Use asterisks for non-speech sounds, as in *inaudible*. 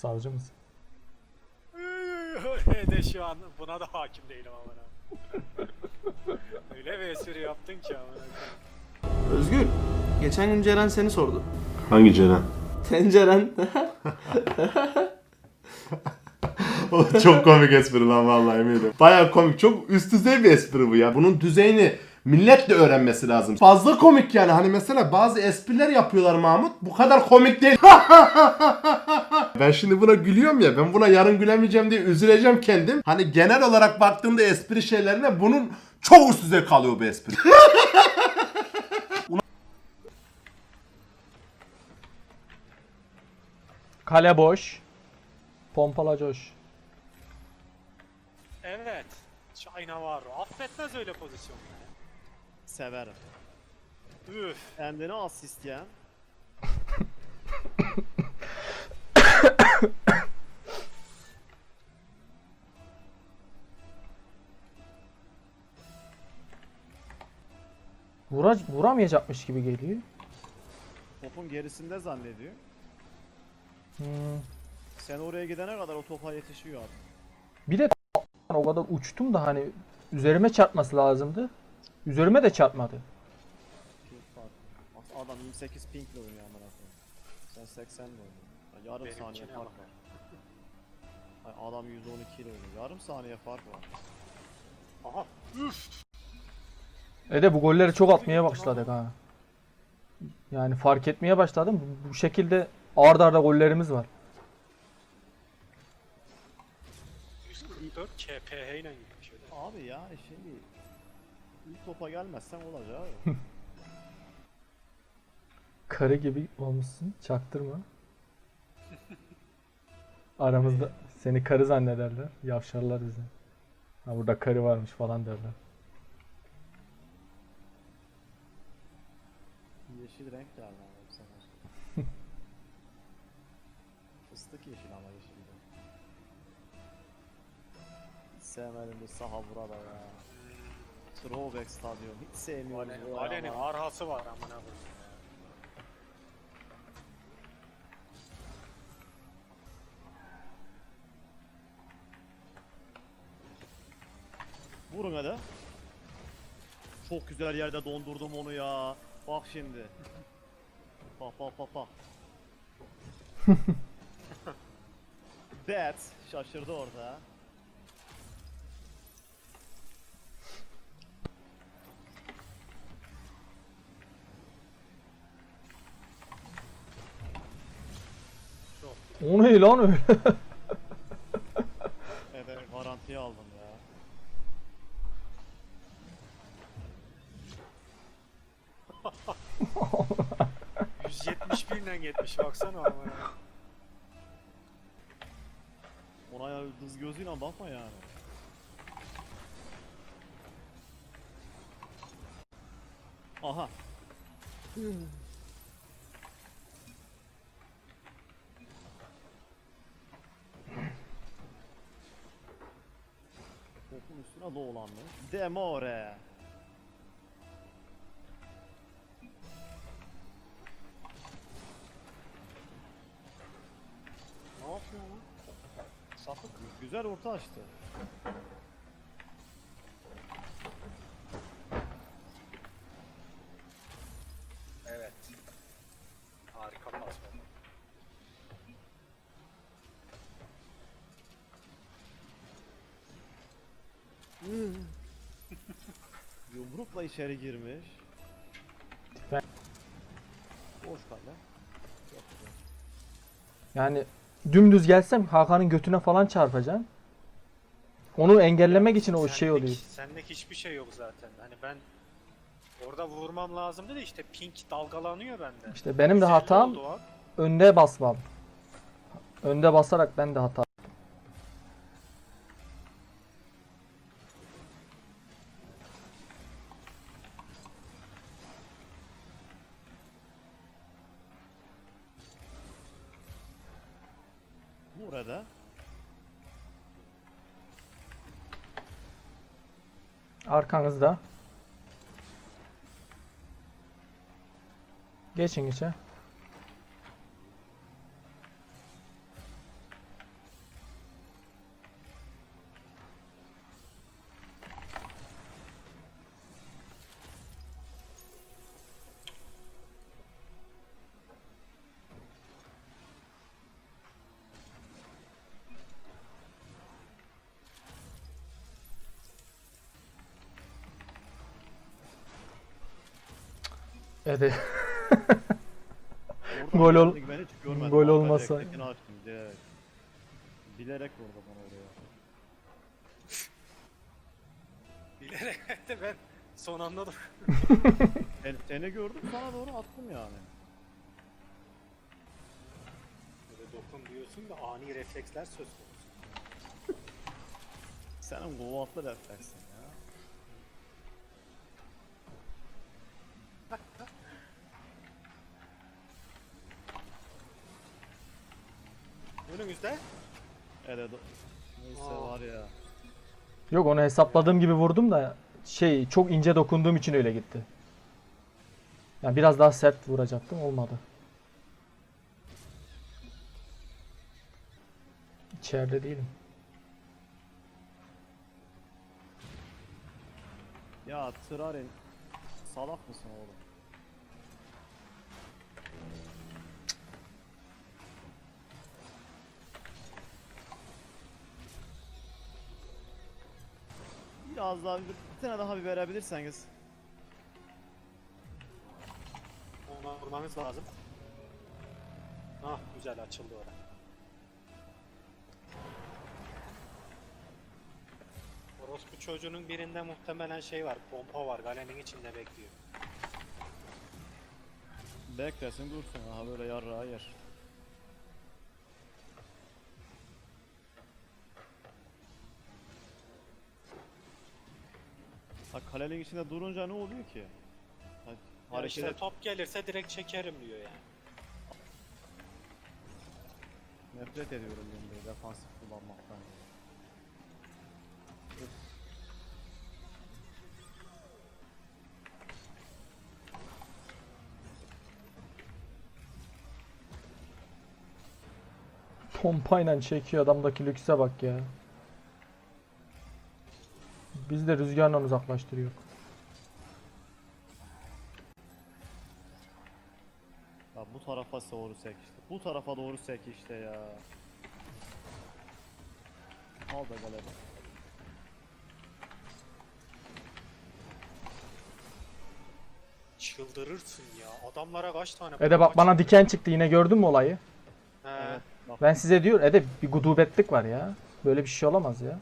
Savcı mısın? de şu an buna da hakim değilim amına. *laughs* Öyle bir espri yaptın ki amına. Özgür, geçen gün Ceren seni sordu. Hangi Ceren? Tenceren. *laughs* Çok komik espri lan vallahi eminim. Baya komik. Çok üst düzey bir espri bu ya. Bunun düzeyini millet de öğrenmesi lazım. Fazla komik yani. Hani mesela bazı espriler yapıyorlar Mahmut. Bu kadar komik değil. *laughs* ben şimdi buna gülüyorum ya. Ben buna yarın gülemeyeceğim diye üzüleceğim kendim. Hani genel olarak baktığımda espri şeylerine bunun çok üst düzey kalıyor bu espri. *laughs* Kale boş. Pompala coş. Evet. China var. Affetmez öyle pozisyonları. Severim. Üf. Kendine asist ya. Vura, vuramayacakmış gibi geliyor. Topun gerisinde zannediyor. Hmm. Sen oraya gidene kadar o topa yetişiyor abi. Bir de o kadar uçtum da hani üzerime çarpması lazımdı. Üzerime de çarpmadı. Fark. Adam 28 pinkle oynuyor amına koyayım. Sen 80 ile oynuyorsun. Ya yarım Benimkine saniye fark var. Ay adam 112 ile oynuyor. Yarım saniye fark var. Aha. Üf. E de bu golleri çok atmaya başladık ha. Yani fark etmeye başladım. Bu- Bu şekilde arda arda gollerimiz var. 144 KPH ile gitmiş öyle. Abi ya şimdi ilk topa gelmezsen olacak abi. *laughs* Karı gibi olmuşsun. Çaktırma. *laughs* Aramızda seni karı zannederler. Yavşarlar bize. Ha burada karı varmış falan derler. yeşil renk bu sefer. *laughs* Fıstık yeşil ama yeşil de. Sevmedim bu saha burada ya. Throwback stadyum hiç sevmiyorum Alenin, bu Alenin ama. arhası var amına koyayım. Vurun hadi. Çok güzel yerde dondurdum onu ya. Bak şimdi. *laughs* bak bak bak bak. *laughs* That şaşırdı orada. O ne lan öyle? Evet garantiye aldım ya. Güzel. 171 ile gitmiş baksana amına. Ona ya hız gözüyle bakma yani. Aha. Topun üstüne mı? Demore. Ne yapıyor lan? Sapık. Güzel orta açtı. Evet. Harika pas oldu. Yumrukla içeri girmiş. Ben- Boş kale. Yani dümdüz gelsem Hakan'ın götüne falan çarpacağım. Onu engellemek için o şey Sendeki- oluyor. Sendeki hiçbir şey yok zaten. Hani ben orada vurmam lazımdı da işte pink dalgalanıyor bende. İşte benim de 150 hatam oldu o. önde basmam. Önde basarak ben de hata. Burada. Arkanızda. Geçin içe. Oradan *laughs* Gol ol- gol olmasa-. Bilerek vurdu bana oraya. Bilerek *laughs* de ben son anda da *laughs* Ben seni gördüm sana doğru attım yani. böyle dokun diyorsun da ani refleksler söz konusu. Senin kuvvetli refleksin Önümüzde Evet. Neyse Aa. var ya. Yok onu hesapladığım gibi vurdum da şey çok ince dokunduğum için öyle gitti. Yani biraz daha sert vuracaktım olmadı. İçeride değilim. Ya Trarin salak mısın oğlum? Biraz daha bir, bir tane daha bir verebilirseniz. ona vurmanız lazım. Ah güzel açıldı orada. Orospu çocuğunun birinde muhtemelen şey var, pompa var, kalenin içinde bekliyor. Beklesin dursun aha böyle yarrağı yer. Ha kalenin içinde durunca ne oluyor ki? Ha, Ya hareket işte et- top gelirse direkt çekerim diyor yani. Nefret ediyorum ben böyle defansif kullanmaktan. Pompayla çekiyor adamdaki lükse bak ya. Biz de rüzgarla uzaklaştırıyor. Ya bu tarafa doğru sek işte. Bu tarafa doğru sek işte ya. Al da galebe. Çıldırırsın ya. Adamlara kaç tane Ede bak bana çıktı. diken çıktı yine gördün mü olayı? He. Ben size diyor Ede bir gudubetlik var ya. Böyle bir şey olamaz ya.